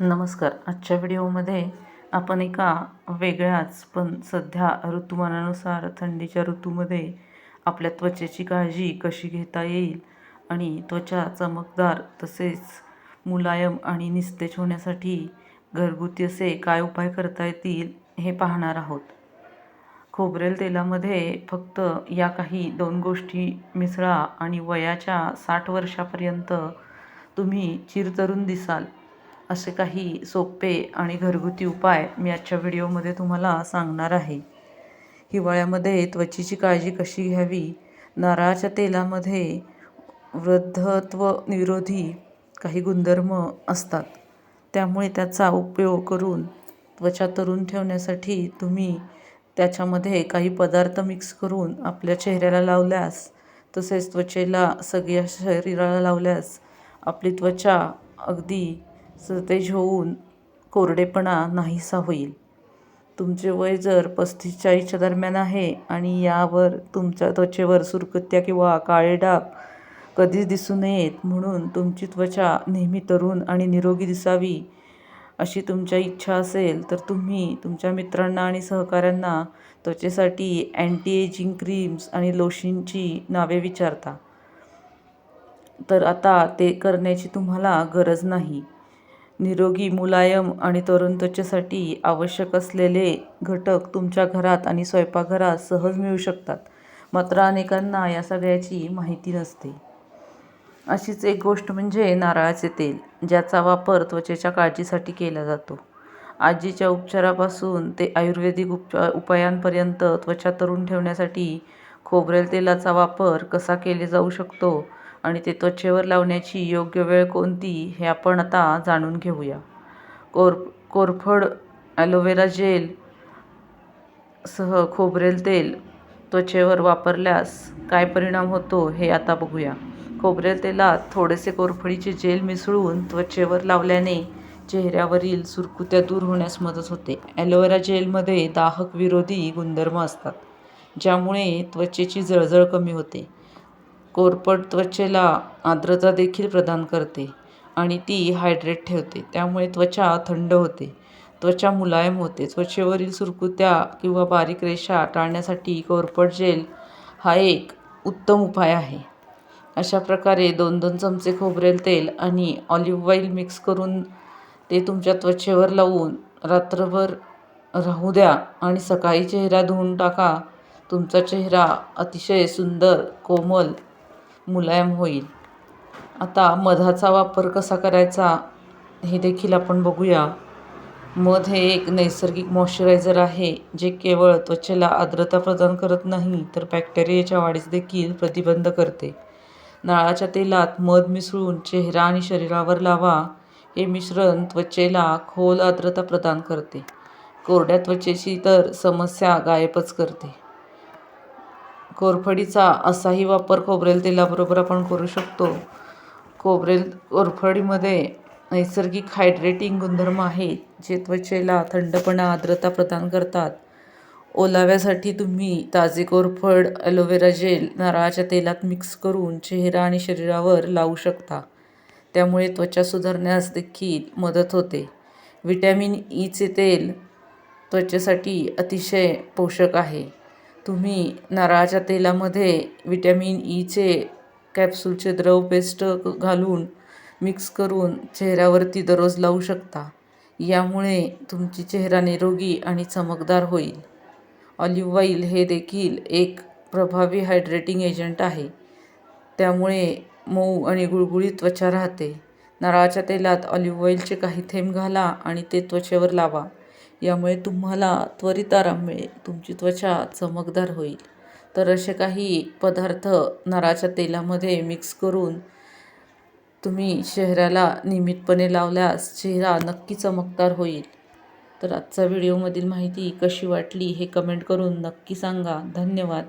नमस्कार. आजच्या व्हिडिओमध्ये आपण एका वेगळ्याच पण सध्या ऋतुमानानुसार थंडीच्या ऋतूमध्ये आपल्या त्वचेची काळजी कशी घेता येईल आणि त्वचा चमकदार तसेच मुलायम आणि निस्तेज होण्यासाठी घरगुती असे काय उपाय करता येतील हे पाहणार आहोत. खोबरेल तेलामध्ये फक्त या काही दोन गोष्टी मिसळा आणि वयाच्या साठ वर्षापर्यंत तुम्ही चिरतरून दिसाल. असे काही सोपे आणि घरगुती उपाय मी आजच्या व्हिडिओमध्ये तुम्हाला सांगणार आहे. हिवाळ्यामध्ये त्वचेची काळजी कशी घ्यावी? नारळाच्या तेलामध्ये वृद्धत्व निरोधी काही गुणधर्म असतात. त्यामुळे त्याचा उपयोग करून त्वचा तरुण ठेवण्यासाठी तुम्ही त्याच्यामध्ये काही पदार्थ मिक्स करून आपल्या चेहऱ्याला लावल्यास तसेच त्वचेला सगळ्या शरीराला लावल्यास आपली त्वचा अगदी सतेज होऊन कोरडेपणा नाहीसा होईल. तुमचे वय जर पस्तीस चाळीसच्या दरम्यान आहे आणि यावर तुमच्या त्वचेवर सुरकुत्या किंवा काळे डाग कधीच दिसू नयेत म्हणून तुमची त्वचा नेहमी तरुण आणि निरोगी दिसावी अशी तुमच्या इच्छा असेल तर तुम्ही तुमच्या मित्रांना आणि सहकाऱ्यांना त्वचेसाठी अँटी एजिंग क्रीम्स आणि लोशनची नावे विचारता. तर आता ते करण्याची तुम्हाला गरज नाही. निरोगी मुलायम आणि तरुण त्वचेसाठी आवश्यक असलेले घटक तुमच्या घरात आणि स्वयंपाकघरात सहज मिळू शकतात. मात्र अनेकांना या सगळ्याची माहिती नसते. अशीच एक गोष्ट म्हणजे नारळाचे तेल ज्याचा वापर त्वचेच्या काळजीसाठी केला जातो. आजीच्या उपचारापासून ते आयुर्वेदिक उपचार उपायांपर्यंत त्वचा तरुण ठेवण्यासाठी खोबरेल तेलाचा वापर कसा केला जाऊ शकतो आणि ते त्वचेवर लावण्याची योग्य वेळ कोणती हे आपण आता जाणून घेऊया. कोर कोरफड ॲलोवेरा जेल सह खोबरेल तेल त्वचेवर वापरल्यास काय परिणाम होतो हे आता बघूया. खोबरेल तेलात थोडेसे कोरफडीचे जेल मिसळून त्वचेवर लावल्याने चेहऱ्यावरील सुरकुत्या दूर होण्यास मदत होते. ॲलोवेरा जेलमध्ये दाहक विरोधी गुणधर्म असतात ज्यामुळे त्वचेची जळजळ कमी होते. कोरपट त्वचेला आर्द्रता देखील प्रदान करते आणि ती हायड्रेट ठेवते. त्यामुळे त्वचा थंड होते. त्वचा मुलायम होते. त्वचेवरील सुरकुत्या किंवा बारीक रेषा टाळण्यासाठी कोरपट जेल हा एक उत्तम उपाय आहे. अशा प्रकारे दोन दोन चमचे खोबरेल तेल आणि ऑलिव्ह ऑइल मिक्स करून ते तुमच्या त्वचेवर लावून रात्रभर राहू द्या आणि सकाळी चेहरा धुवून टाका. तुमचा चेहरा अतिशय सुंदर कोमल मुलायम होईल. आता मधाचा वापर कसा करायचा हे देखील आपण बघूया. मध हे एक नैसर्गिक मॉइश्चरायझर आहे जे केवळ त्वचेला आर्द्रता प्रदान करत नाही तर बॅक्टेरियाच्या वाढीस देखील प्रतिबंध करते. नारळाच्या तेलात मध मिसळून चेहरा आणि शरीरावर लावा हे मिश्रण त्वचेला खोल आर्द्रता प्रदान करते. कोरड्या त्वचेची तर समस्या गायबच करते. कोरफडीचा असाही वापर खोबरेल तेलाबरोबर आपण करू शकतो. खोबरेल कोरफडीमध्ये नैसर्गिक हायड्रेटिंग गुणधर्म आहेत जे त्वचेला थंडपणा आर्द्रता प्रदान करतात. ओलाव्यासाठी तुम्ही ताजे कोरफड ॲलोवेरा जेल नारळाच्या तेलात मिक्स करून चेहरा आणि शरीरावर लावू शकता. त्यामुळे त्वचा सुधारण्यास देखील मदत होते. व्हिटॅमिन e ईचे तेल त्वचेसाठी अतिशय पोषक आहे. तुम्ही नारळाच्या तेलामध्ये विटॅमिन ईचे e कॅप्सूलचे द्रव पेस्ट घालून मिक्स करून चेहऱ्यावरती दररोज लावू शकता. यामुळे तुमची चेहरा निरोगी आणि चमकदार होईल. ऑलिव्ह ऑइल हे देखील एक प्रभावी हायड्रेटिंग एजंट आहे. त्यामुळे मऊ आणि गुळगुळीत त्वचा राहते. नारळाच्या तेलात ऑलिव्ह ऑइलचे काही थेंब घाला आणि ते त्वचेवर लावा. यामुळे तुम्हाला त्वरित आराम मिळेल. तुमची त्वचा चमकदार होईल. तर असे काही पदार्थ नारळाच्या तेलामध्ये मिक्स करून तुम्ही चेहऱ्याला नियमितपणे लावल्यास चेहरा नक्की चमकदार होईल. तर आजचा व्हिडिओमधील माहिती कशी वाटली हे कमेंट करून नक्की सांगा. धन्यवाद.